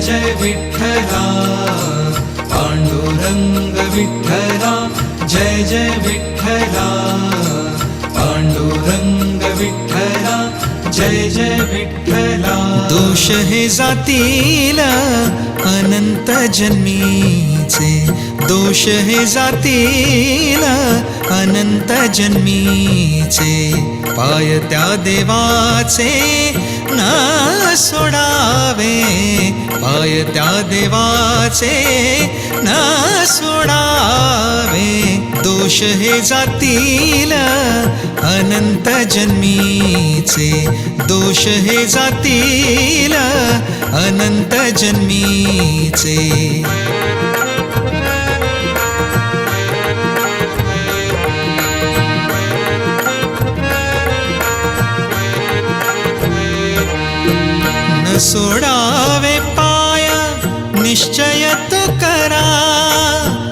जय विठ्ठला. पांडुरंग विठ्ठला जय जय विठ्ठला. पांडुरंग विठ्ठला जय जय विठ्ठला. दोष हे जातील अनंत जन्मीचे. दोष हे जातील. अनंत जन्मीचे पाय त्या देवाचे न सोडावे. पाय त्या देवाचे न सोडावे. दोष हे जातील. अनंत जन्मीचे दोष हे जातील. अनंत जन्मीचे. सोडावे पाय निश्चय तो करा.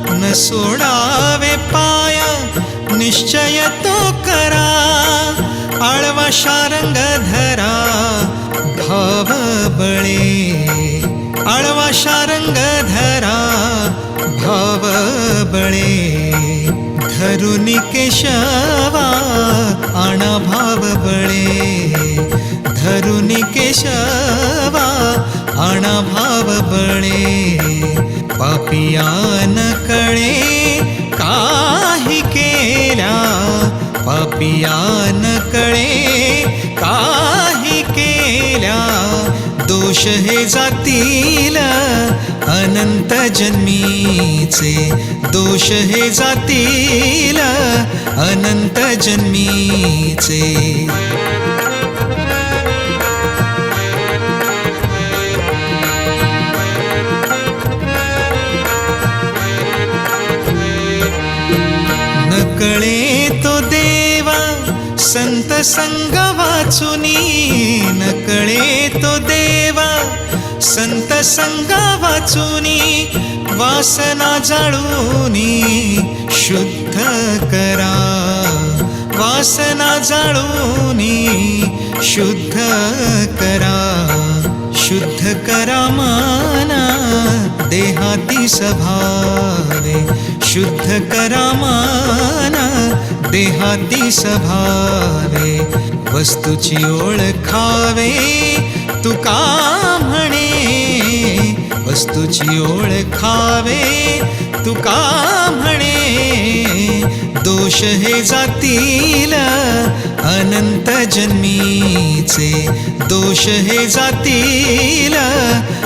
न सोडावे पाय निश्चय तो करा. आळवा शारंग धरा भाव बळे. आळवा शारंग धरा भाव बळे. धरुनी केशवा आणा भाव बळे. पापियान कळे काही केल्या. पापियान कळे काही केल्या. दोष हे जातील अनंत जन्मीचे. दोष हे जातील अनंत जन्मीचे. संत संग वाचुनी नकळे तो देवा. संत संग वाचुनी वासना जाळूनी शुद्ध करा. वासना जाळूनी शुद्ध करा. शुद्ध करा माना देहाती स्वभावे शुद्ध करा माना देहाती स्वभावे वस्तूची ओळखावे तुका म्हणे? वस्तूची ओळखावे तुका म्हणे? दोष हे जातील अनंत जन्मीचे दोष हे जातील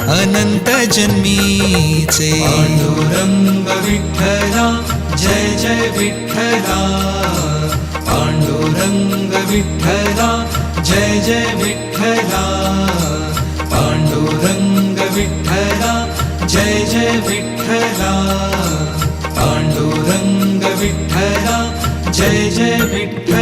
अनंत जन्मीचे. रंग विठ्ठला जय जय विठ्ठला. रंग विठ्ठला जय जय विठ्ठला. पांडुरंग विठ्ठला जय जय विठ्ठला. पांडुरंग विठ्ठला जय जय विठ्ठला.